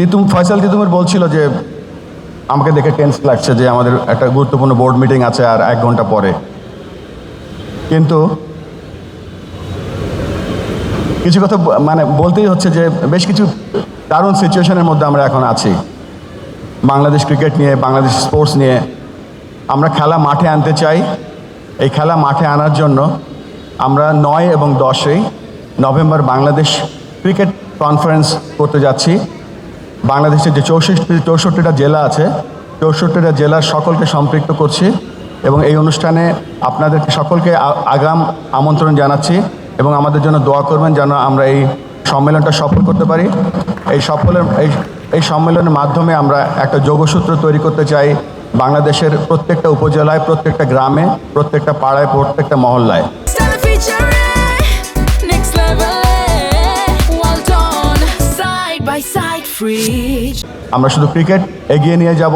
তিতুম, ফয়সাল তিতুমের বলছিল যে, আমাকে দেখে টেন্স লাগছে যে আমাদের একটা গুরুত্বপূর্ণ বোর্ড মিটিং আছে আর এক ঘণ্টা পরে। কিন্তু কিছু কথা মানে বলতেই হচ্ছে যে বেশ কিছু দারুণ সিচুয়েশনের মধ্যে আমরা এখন আছি। বাংলাদেশ ক্রিকেট নিয়ে, বাংলাদেশ স্পোর্টস নিয়ে। আমরা খেলা মাঠে আনতে চাই। এই খেলা মাঠে আনার জন্য আমরা নয় এবং দশই নভেম্বর বাংলাদেশ ক্রিকেট কনফারেন্স করতে যাচ্ছি। বাংলাদেশের যে চৌষট্টি, চৌষট্টিটা জেলা আছে, চৌষট্টিটা জেলার সকলকে সম্পৃক্ত করছি এবং এই অনুষ্ঠানে আপনাদেরকে সকলকে আগাম আমন্ত্রণ জানাচ্ছি এবং আমাদের জন্য দোয়া করবেন যেন আমরা এই সম্মেলনটা সফল করতে পারি। এই সফলের, এই এই সম্মেলনের মাধ্যমে আমরা একটা যোগসূত্র তৈরি করতে চাই বাংলাদেশের প্রত্যেকটা উপজেলায়, প্রত্যেকটা গ্রামে, প্রত্যেকটা পাড়ায়, প্রত্যেকটা মহল্লায়। আমরা শুধু ক্রিকেট এগিয়ে নিয়ে যাব।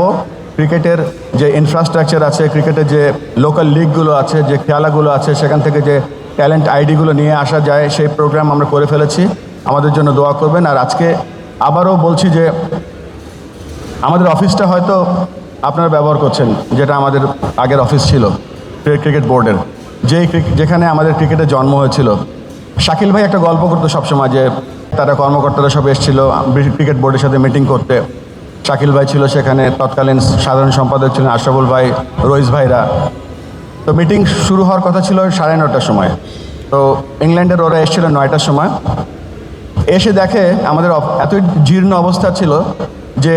ক্রিকেটের যে ইনফ্রাস্ট্রাকচার আছে, ক্রিকেটের যে লোকাল লিগগুলো আছে, যে খেলাগুলো আছে, সেখান থেকে যে ট্যালেন্ট আইডিগুলো নিয়ে আসা যায়, সেই প্রোগ্রাম আমরা করে ফেলেছি। আমাদের জন্য দোয়া করবেন। আর আজকে আবারও বলছি যে আমাদের অফিসটা হয়তো আপনারা ব্যবহার করছেন, যেটা আমাদের আগের অফিস ছিল ক্রিকেট বোর্ডের যেই যেখানে আমাদের ক্রিকেটের জন্ম হয়েছিল। শাকিল ভাই একটা গল্প করতো সবসময় যে তারা কর্মকর্তারা সব এসেছিল ক্রিকেট বোর্ডের সাথে মিটিং করতে। শাকিল ভাই ছিল সেখানে, তৎকালীন সাধারণ সম্পাদক ছিলেন আশরাফুল ভাই, রইস ভাইরা। তো মিটিং শুরু হওয়ার কথা ছিল সাড়ে নটার সময়। তো ইংল্যান্ডের ওরা এসেছিল নয়টার সময়। এসে দেখে আমাদের এতই জীর্ণ অবস্থা ছিল যে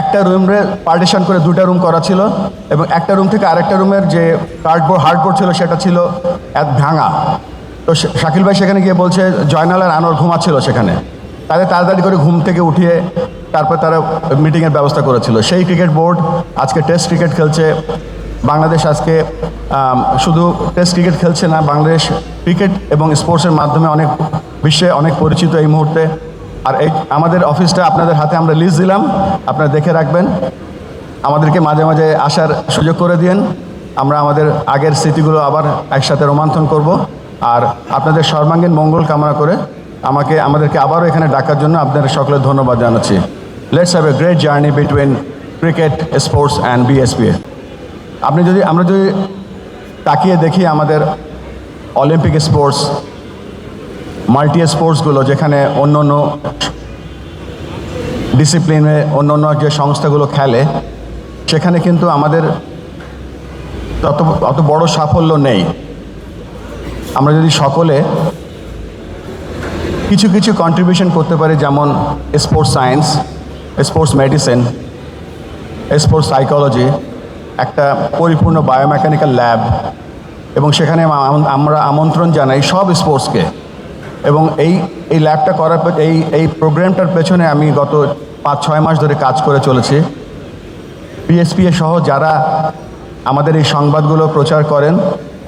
একটা রুমে পার্টিশন করে দুটা রুম করা ছিল এবং একটা রুম থেকে আরেকটা রুমের যে কার্ডবোর্ড হার্ডবোর্ড ছিল সেটা ছিল এক ভাঙা। তো শাকিল ভাই সেখানে গিয়ে বলছে, জয়নাল আর আনোয়ার ঘুমাচ্ছিল সেখানে। তাদের তাড়াতাড়ি করে ঘুম থেকে উঠিয়ে তারপর তারা মিটিংয়ের ব্যবস্থা করেছিল। সেই ক্রিকেট বোর্ড আজকে টেস্ট ক্রিকেট খেলছে। বাংলাদেশ আজকে শুধু টেস্ট ক্রিকেট খেলছে না, বাংলাদেশ ক্রিকেট এবং স্পোর্টসের মাধ্যমে অনেক বিশ্বে অনেক পরিচিত এই মুহূর্তে। আর এই আমাদের অফিসটা আপনাদের হাতে আমরা লিস্ট দিলাম। আপনারা দেখে রাখবেন। আমাদেরকে মাঝে মাঝে আসার সুযোগ করে দিন আমরা আমাদের আগের স্মৃতিগুলো আবার একসাথে রোমান্থন করব। আর আপনাদের সর্বাঙ্গীন মঙ্গল কামনা করে আমাকে, আমাদেরকে আবারও এখানে ডাকার জন্য আপনাদের সকলের ধন্যবাদ জানাচ্ছি। Let's have a great journey between cricket sports and BSPA আপনি যদি, আমরা যদি তাকিয়ে দেখি আমাদের অলিম্পিক স্পোর্টস মাল্টি স্পোর্টসগুলো যেখানে অন্য অন্য ডিসিপ্লিনে অন্য অন্য যে সংস্থাগুলো খেলে, সেখানে কিন্তু আমাদের তত অত বড় সাফল্য নেই। আমরা যদি সকলে কিছু কিছু কন্ট্রিবিউশন করতে পারি, যেমন sports science sports medicine sports psychology একটা পরিপূর্ণ বায়োমেকানিক্যাল ল্যাব এবং সেখানে আমরা আমন্ত্রণ জানাই সব স্পোর্টসকে এবং এই এই ল্যাবটা করার এই এই প্রোগ্রামটার পেছনে আমি গত পাঁচ, ছয় মাস ধরে কাজ করে চলেছি। পিএসপিএ সহ যারা আমাদের এই সংবাদগুলো প্রচার করেন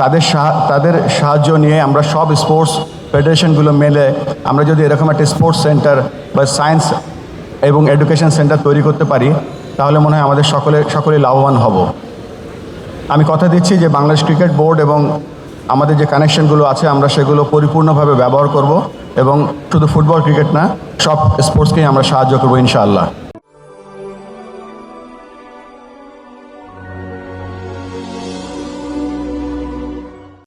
তাদের তাদের সাহায্য নিয়ে আমরা সব স্পোর্টস ফেডারেশনগুলো মেলে আমরা যদি এরকম একটা স্পোর্টস সেন্টার বা সায়েন্স এবং এডুকেশন সেন্টার তৈরি করতে পারি, তাহলে মনে হয় আমাদের সকলে, সকলেই লাভবান হব। আমি কথা দিচ্ছি যে বাংলাদেশ ক্রিকেট বোর্ড এবং আমাদের যে কানেকশনগুলো আছে, আমরা সেগুলো পরিপূর্ণভাবে ব্যবহার করব এবং শুধু ফুটবল ক্রিকেট না, সব স্পোর্টসকেই আমরা সাহায্য করব ইনশাআল্লাহ।